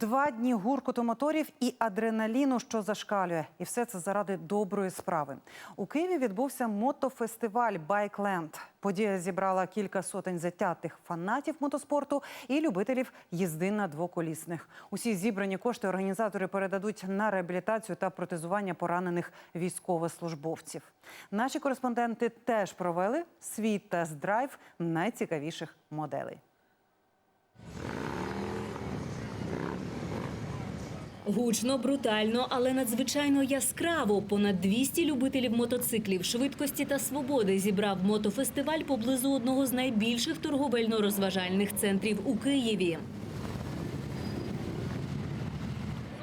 Два дні гуркоту моторів і адреналіну, що зашкалює, і все це заради доброї справи. У Києві відбувся мотофестиваль Байкленд. Подія зібрала кілька сотень затятих фанатів мотоспорту і любителів їзди на двоколісних. Усі зібрані кошти організатори передадуть на реабілітацію та протезування поранених військовослужбовців. Наші кореспонденти теж провели свій тест-драйв найцікавіших моделей. Гучно, брутально, але надзвичайно яскраво. Понад 200 любителів мотоциклів, швидкості та свободи зібрав мотофестиваль поблизу одного з найбільших торговельно-розважальних центрів у Києві.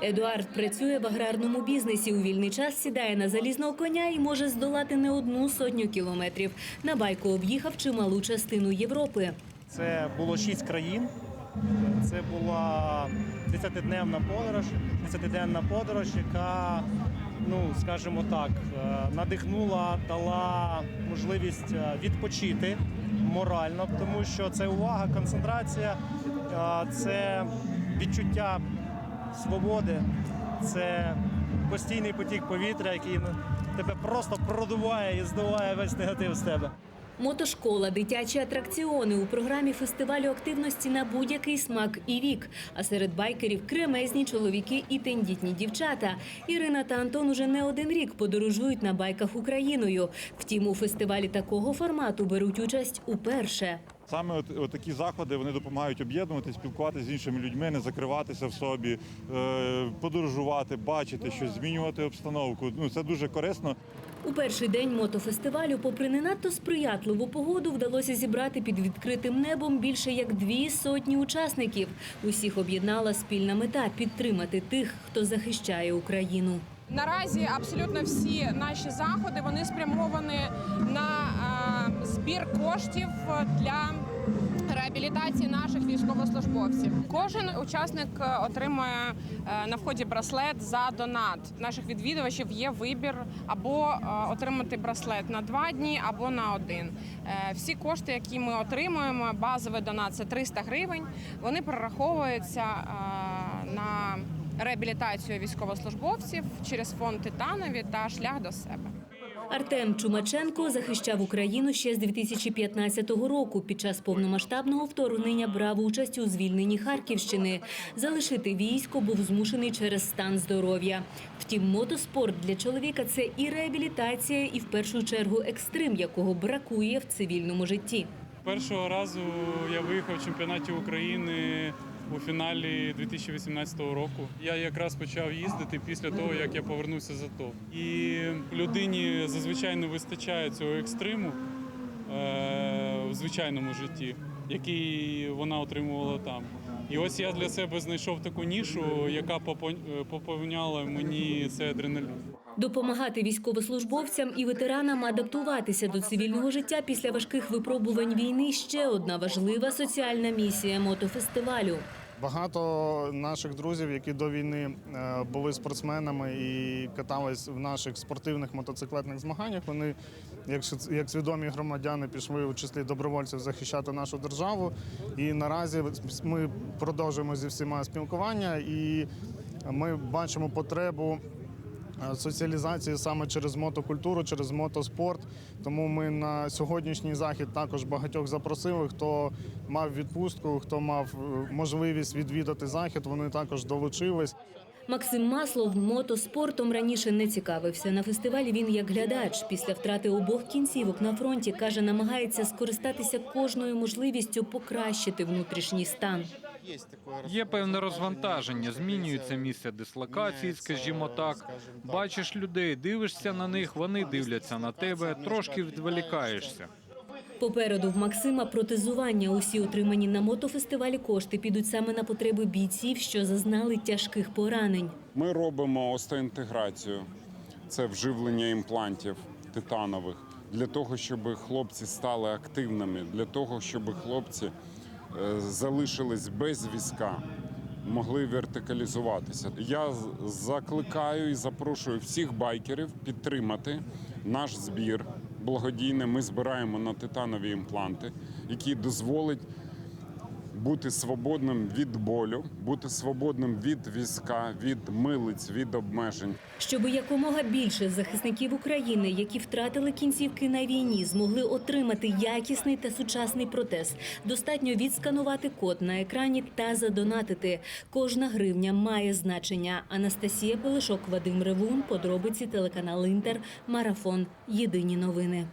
Едуард працює в аграрному бізнесі. У вільний час сідає на залізного коня і може здолати не одну сотню кілометрів. На байку об'їхав чималу частину Європи. Це було шість країн. Це була 30-денна подорож, 30-денна подорож, яка, ну скажімо так, е, надихнула, дала можливість е, відпочити морально, тому що це увага, концентрація, е, це відчуття свободи, це постійний потік повітря, який тебе просто продуває і здуває весь негатив з тебе. Мотошкола, дитячі атракціони у програмі фестивалю активності на будь-який смак і вік. А серед байкерів кремезні чоловіки і тендітні дівчата. Ірина та Антон уже не один рік подорожують на байках Україною. Втім, у фестивалі такого формату беруть участь уперше. Саме от, от такі заходи вони допомагають об'єднувати, спілкуватися з іншими людьми, не закриватися в собі, е, подорожувати, бачити щось, змінювати обстановку. Ну це дуже корисно. У перший день мотофестивалю, попри не надто сприятливу погоду, вдалося зібрати під відкритим небом більше як дві сотні учасників. Усіх об'єднала спільна мета підтримати тих, хто захищає Україну. Наразі абсолютно всі наші заходи вони спрямовані на е, збір коштів для реабілітації наших військовослужбовців. Кожен учасник е, отримує е, на вході браслет за донат. Наших відвідувачів є вибір або отримати браслет на два дні, або на один. Всі кошти, які ми отримуємо, базовий донат це 300 гривень. Вони прораховуються на реабілітацію військовослужбовців через фонд Титанові та шлях до себе. Артем Чумаченко захищав Україну ще з 2015 року. Під час повномасштабного вторгнення брав участь у звільненні Харківщини. Залишити військо був змушений через стан здоров'я. Втім, мотоспорт для чоловіка це і реабілітація, і в першу чергу екстрим, якого бракує в цивільному житті. Першого разу я виїхав в чемпіонаті України у фіналі 2018 року. Я якраз почав їздити після того, як я повернувся з АТО. І людині зазвичай не вистачає цього екстриму е, в звичайному житті, який вона отримувала там. І ось я для себе знайшов таку нішу, яка е, поповняла мені цей адреналін. Допомагати військовослужбовцям і ветеранам адаптуватися до цивільного життя після важких випробувань війни ще одна важлива соціальна місія мотофестивалю. Багато наших друзів, які до війни е, були спортсменами і катались в наших спортивних мотоциклетних змаганнях, вони, як, свідомі громадяни, пішли у числі добровольців захищати нашу державу. І наразі ми продовжуємо зі всіма спілкування, і ми бачимо потребу. Е, Соціалізації саме через мотокультуру, через мотоспорт. Тому ми на сьогоднішній захід також багатьох запросили. Хто мав відпустку, хто мав е, можливість відвідати захід, вони також долучились. Максим Маслов мотоспортом раніше не цікавився. На фестивалі він як глядач після втрати обох кінцівок на фронті каже, намагається скористатися кожною можливістю покращити внутрішній стан. Є певне розвантаження, змінюється місце дислокації, скажімо так. Бачиш людей, дивишся на них, вони дивляться на тебе, трошки відволікаєшся. Попереду в Максима протезування. Усі отримані на мотофестивалі кошти підуть саме на потреби бійців, що зазнали тяжких поранень. Ми робимо остеінтеграцію. Це вживлення імплантів титанових для того, щоб хлопці стали активними, для того, щоб хлопці залишились без візка, могли вертикалізуватися. Я закликаю і запрошую всіх байкерів підтримати наш збір благодійний. Ми збираємо на титанові імпланти, які дозволять бути свободним від болю, бути свободним від візка, від милиць, від обмежень. Щоби якомога більше захисників України, які втратили кінцівки на війні, змогли отримати якісний та сучасний протез, достатньо відсканувати код на екрані та задонатити. Кожна гривня має значення. Анастасія Пелешок, Вадим Ревун, подробиці телеканал Інтер, Марафон. Єдині новини.